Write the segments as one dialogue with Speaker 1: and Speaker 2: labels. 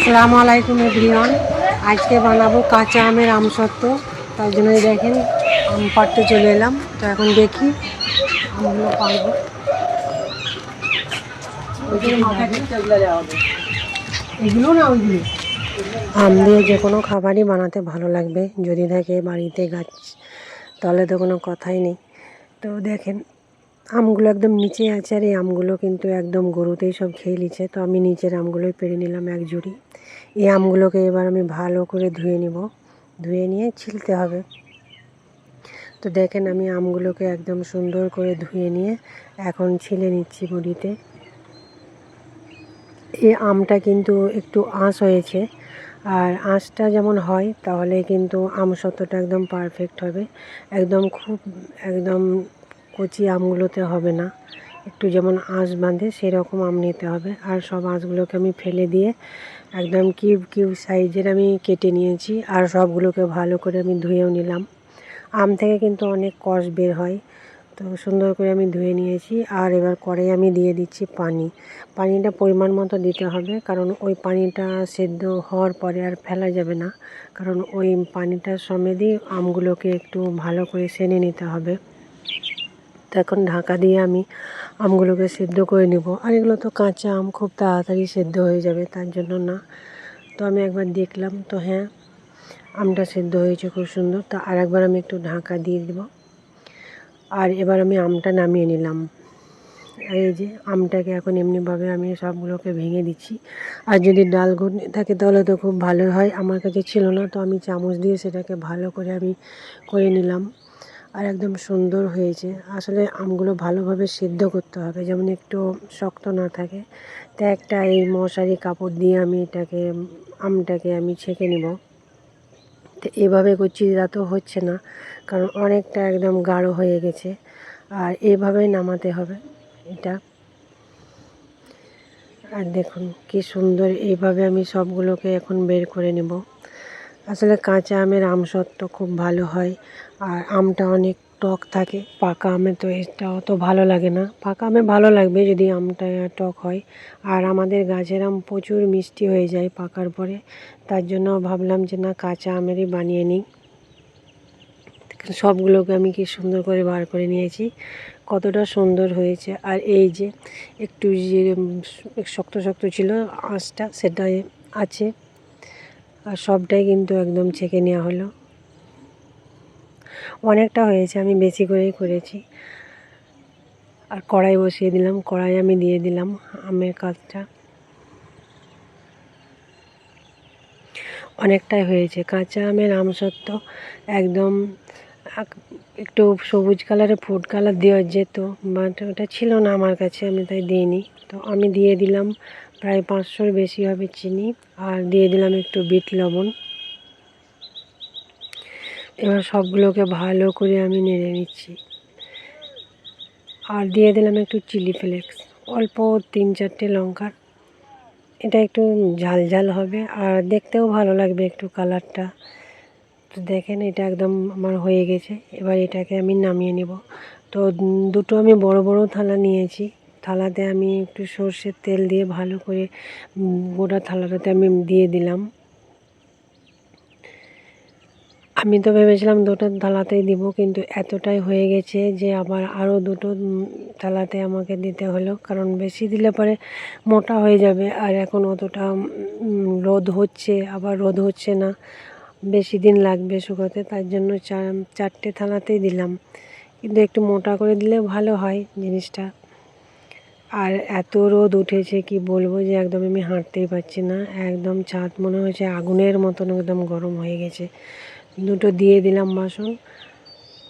Speaker 1: আসসালামু আলাইকুম এভরিওয়ান। আজকে বানাবো কাঁচা আমের আমসত্ত্ব তার জন্য এই দেখেন, আম পাড়তে চলে এলাম। তো এখন দেখি আমগুলো পারব এগুলো না ওইগুলো? আম দিয়ে যে কোনো খাবারই বানাতে ভালো লাগবে। যদি থাকে বাড়িতে গাছ, তাহলে তো কোনো কথাই নেই। তো দেখেন আমগুলো একদম নিচে আছে আর এই আমগুলো কিন্তু একদম গরুতেই সব খেয়ে নিচ্ছে। তো আমি নিচের আমগুলোই পেরে নিলাম এক জুড়ি। এই আমগুলোকে এবার আমি ভালো করে ধুয়ে নিব। ধুয়ে নিয়ে ছিলতে হবে। তো দেখেন আমি আমগুলোকে একদম সুন্দর করে ধুয়ে নিয়ে এখন ছিলে নিচ্ছি বড়িতে। এই আমটা কিন্তু একটু আঁশ হয়েছে। আর আঁশটা যেমন হয়, তাহলে কিন্তু আমসত্ত্বটা একদম পারফেক্ট হবে। একদম খুব, একদম কচি আমগুলোতে হবে না। একটু যেমন আঁশ বাঁধে সেরকম আম নিতে হবে। আর সব আঁশগুলোকে আমি ফেলে দিয়ে একদম কিউব কিউব সাইজের আমি কেটে নিয়েছি। আর সবগুলোকে ভালো করে আমি ধুয়েও নিলাম। আম থেকে কিন্তু অনেক কষ বের হয়। তো সুন্দর করে আমি ধুয়ে নিয়েছি। আর এবার কড়াই আমি দিয়ে দিচ্ছি পানি। পানিটা পরিমাণ মতো দিতে হবে। কারণ ওই পানিটা সেদ্ধ হওয়ার পরে আর ফেলা যাবে না। কারণ ওই পানিটার সমেতই আমগুলোকে একটু ভালো করে সেনে নিতে হবে। তো এখন ঢাকা দিয়ে আমি আমগুলোকে সেদ্ধ করে নেব। আর এগুলো তো কাঁচা আম, খুব তাড়াতাড়ি সেদ্ধ হয়ে যাবে, তার জন্য না। তো আমি একবার দেখলাম, তো হ্যাঁ আমটা সেদ্ধ হয়েছে খুব সুন্দর। তো আর একবার আমি একটু ঢাকা দিয়ে দেব। আর এবার আমি আমটা নামিয়ে নিলাম। এই যে আমটাকে এখন এমনিভাবে আমি সবগুলোকে ভেঙে দিচ্ছি। আর যদি ডাল ঘুটনি থাকে তাহলে তো খুব ভালো হয়। আমার কাছে ছিল না, তো আমি চামচ দিয়ে সেটাকে ভালো করে আমি করে নিলাম। আর একদম সুন্দর হয়েছে। আসলে আমগুলো ভালোভাবে সিদ্ধ করতে হবে, যেমন একটু শক্ত না থাকে। তো একটা এই মশারি কাপড় দিয়ে আমি এটাকে, আমটাকে আমি ছেঁকে নিব। তো এভাবে করছি, তা তো হচ্ছে না, কারণ অনেকটা একদম গাঢ় হয়ে গেছে। আর এভাবেই নামাতে হবে এটা। আর দেখুন, কি সুন্দর এইভাবে আমি সবগুলোকে এখন বের করে নেব। আসলে কাঁচা আমের আমসত্ত্ব খুব ভালো হয়, আর আমটা অনেক টক থাকে। পাকা আমে তো এটা অত ভালো লাগে না। পাকা আমে ভালো লাগবে যদি আমটা টক হয়। আর আমাদের গাছের আম প্রচুর মিষ্টি হয়ে যায় পাকার পরে। তার জন্য ভাবলাম যে না, কাঁচা আমেরই বানিয়ে নিই। সবগুলোকে আমি কি সুন্দর করে বার করে নিয়েছি। কতটা সুন্দর হয়েছে। আর এই যে একটু যে শক্ত শক্ত ছিল আঁশটা সেটাই আছে। আর সবটাই কিন্তু একদম ছেঁকে নেওয়া হলো। অনেকটা হয়েছে, আমি বেশি করেই করেছি। আর কড়াই বসিয়ে দিলাম, কড়াই আমি দিয়ে দিলাম আমের কাজটা অনেকটাই হয়েছে, কাঁচা আমের আমসত্ত্ব একদম একটু সবুজ কালারে ফুড কালার দেওয়া যেত, বাট ওটা ছিল না আমার কাছে, আমি তাই দিইনি। তো আমি দিয়ে দিলাম প্রায় পাঁচশোর বেশি হবে চিনি। আর দিয়ে দিলাম একটু বিট লবণ। এবার সবগুলোকে ভালো করে আমি নেড়ে নিচ্ছি। আর দিয়ে দিলাম একটু চিলি ফ্লেক্স। অল্প তিন চারটে লঙ্কার। এটা একটু ঝাল ঝাল হবে। আর দেখতেও ভালো লাগবে একটু কালারটা। তো দেখেন এটা একদম আমার হয়ে গেছে। এবার এটাকে আমি নামিয়ে নেব। তো দুটো আমি বড় বড় থালা নিয়েছি। থালাতে আমি একটু সর্ষের তেল দিয়ে ভালো করে গোটা থালাটাতে আমি দিয়ে দিলাম। আমি তো ভেবেছিলাম দুটো থালাতেই দিব, কিন্তু এতটাই হয়ে গেছে যে আবার আরও দুটো থালাতে আমাকে দিতে হলো। কারণ বেশি দিলে পরে মোটা হয়ে যাবে, আর এখন অতটা রোদ হচ্ছে, আবার রোদ হচ্ছে না। বেশি দিন লাগবে শুকোতে, তার জন্য চারটে থালাতেই দিলাম। কিন্তু একটু মোটা করে দিলে ভালো হয় জিনিসটা। আর এত রোদ উঠেছে, কি বলব যে একদম আমি হাঁটতেই পারছি না। একদম ছাদ মনে হয়েছে আগুনের মতন একদম গরম হয়ে গেছে। দুটো দিয়ে দিলাম বাসন।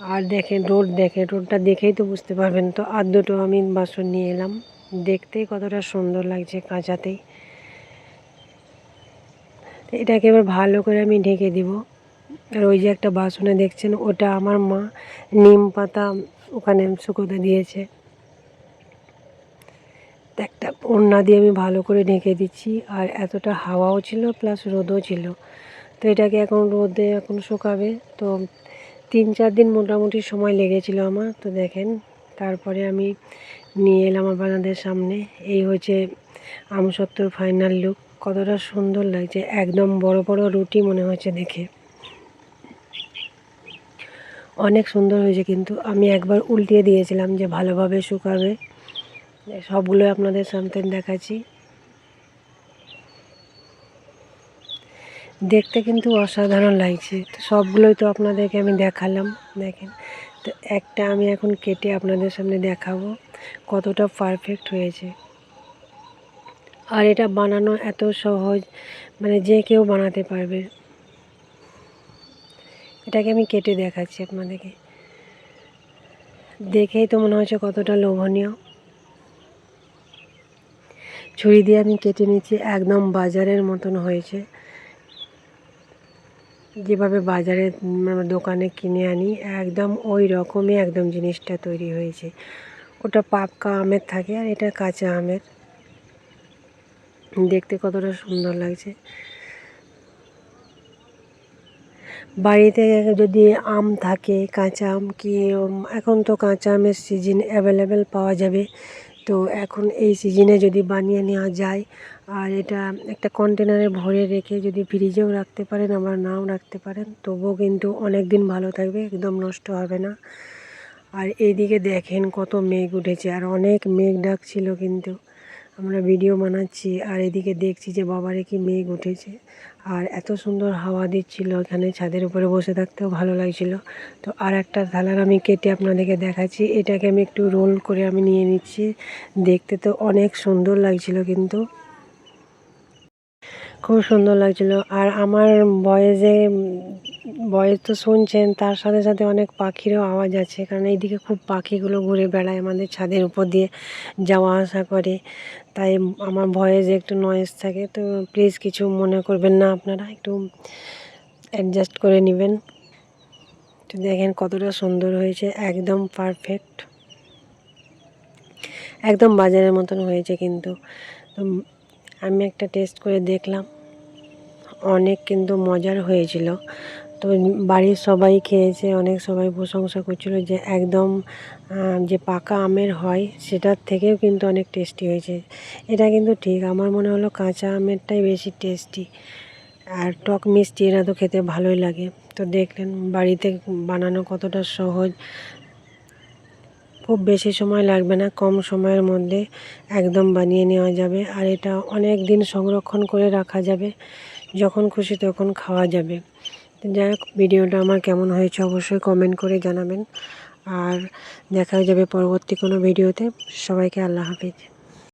Speaker 1: আর দেখেন রোড দেখে রোডটা দেখেই তো বুঝতে পারবেন তো। আর দুটো আমি বাসন নিয়ে এলাম। দেখতেই কতটা সুন্দর লাগছে কাঁচাতেই। এটাকে এবার ভালো করে আমি ঢেকে দিব। আর ওই যে একটা বাসনে দেখছেন, ওটা আমার মা নিম পাতা ওখানে শুকোতে দিয়েছে। একটা ওড়না দিয়ে আমি ভালো করে ঢেকে দিচ্ছি আর এতটা হাওয়াও ছিল প্লাস রোদও ছিল। তো এটাকে এখন রোদে এখন শুকাবে। তো তিন চার দিন মোটামুটি সময় লেগেছিল আমার। তো দেখেন, তারপরে আমি নিয়ে এলাম আপনাদের সামনে। এই হচ্ছে আমসত্তর ফাইনাল লুক কতটা সুন্দর লাগছে, একদম বড় বড় রুটি মনে হচ্ছে দেখে। অনেক সুন্দর হয়েছে কিন্তু। আমি একবার উল্টিয়ে দিয়েছিলাম যে ভালোভাবে শুকাবে। সবগুলো আপনাদের সামনে দেখাচ্ছি। দেখতে কিন্তু অসাধারণ লাগছে। তো সবগুলোই তো আপনাদেরকে আমি দেখালাম, দেখেন। তো একটা আমি এখন কেটে আপনাদের সামনে দেখাবো, কতটা পারফেক্ট হয়েছে। আর এটা বানানো এত সহজ মানে যে কেউ বানাতে পারবে। এটাকে আমি কেটে দেখাচ্ছি আপনাদেরকে। দেখেই তো মনে হচ্ছে কতটা লোভনীয়। ছুরি দিয়ে আমি কেটে নিচ্ছি একদম বাজারের মতন হয়েছে। যেভাবে বাজারে মানে দোকানে কিনে আনি, একদম ওই রকমই একদম জিনিসটা তৈরি হয়েছে। ওটা পাকা আমের থাকে আর এটা কাঁচা আমের। দেখতে কতটা সুন্দর লাগছে। বাড়িতে যদি আম থাকে, কাঁচা আম, কি এখন তো কাঁচা আমের সিজন অ্যাভেলেবেল পাওয়া যাবে। তো এখন এই সিজনে যদি বানিয়ে নেওয়া যায়, আর এটা একটা কন্টেনারে ভরে রেখে যদি ফ্রিজেও রাখতে পারেন, আবার নাও রাখতে পারেন, তবুও কিন্তু অনেক দিন ভালো থাকবে, একদম নষ্ট হবে না। আর এইদিকে দেখেন কত মেঘ উঠেছে, আর অনেক মেঘ ডাকছিল কিন্তু। আমরা ভিডিও বানাচ্ছি আর এদিকে দেখছি যে বাবারে কি মেঘ উঠেছে। আর এত সুন্দর হাওয়া দিচ্ছিল এখানে, ছাদের উপরে বসে থাকতেও ভালো লাগছিল। তো আর একটা থালার আমি কেটে আপনাদেরকে দেখাচ্ছি। এটাকে আমি একটু রোল করে আমি নিয়ে নিচ্ছি। দেখতে তো অনেক সুন্দর লাগছিল কিন্তু। খুব সুন্দর লাগছিল। আর আমার বয়েসে বয়েস তো শুনছেন, তার সাথে সাথে অনেক পাখিরও আওয়াজ আছে। কারণ এইদিকে খুব পাখিগুলো ঘুরে বেড়ায় আমাদের ছাদের উপর দিয়ে যাওয়া আসা করে। তাই আমার ভয়েসে একটু নয়েজ থাকে। তো প্লিজ কিছু মনে করবেন না আপনারা, একটু অ্যাডজাস্ট করে নেবেন। তো দেখেন কতটা সুন্দর হয়েছে, একদম পারফেক্ট একদম বাজারের মতন হয়েছে কিন্তু। আমি একটা টেস্ট করে দেখলাম। অনেক কিন্তু মজার হয়েছিল। তো বাড়ির সবাই খেয়েছে, অনেক সবাই প্রশংসা করছিল যে একদম যে পাকা আমের হয় সেটার থেকেও কিন্তু অনেক টেস্টি হয়েছে। এটা কিন্তু ঠিক, আমার মনে হলো কাঁচা আমেরটাই বেশি টেস্টি আর টক মিষ্টি এরা তো খেতে ভালোই লাগে। তো দেখলেন বাড়িতে বানানো কতটা সহজ। খুব বেশি সময় লাগবে না, কম সময়ের মধ্যে একদম বানিয়ে নেওয়া যাবে। আর এটা অনেক দিন সংরক্ষণ করে রাখা যাবে। যখন খুশি তখন খাওয়া যাবে। যাই হোক, ভিডিওটা আমার কেমন হয়েছে অবশ্যই কমেন্ট করে জানাবেন। আর দেখা যাবে পরবর্তী কোনো ভিডিওতে। সবাইকে আল্লাহ হাফিজ।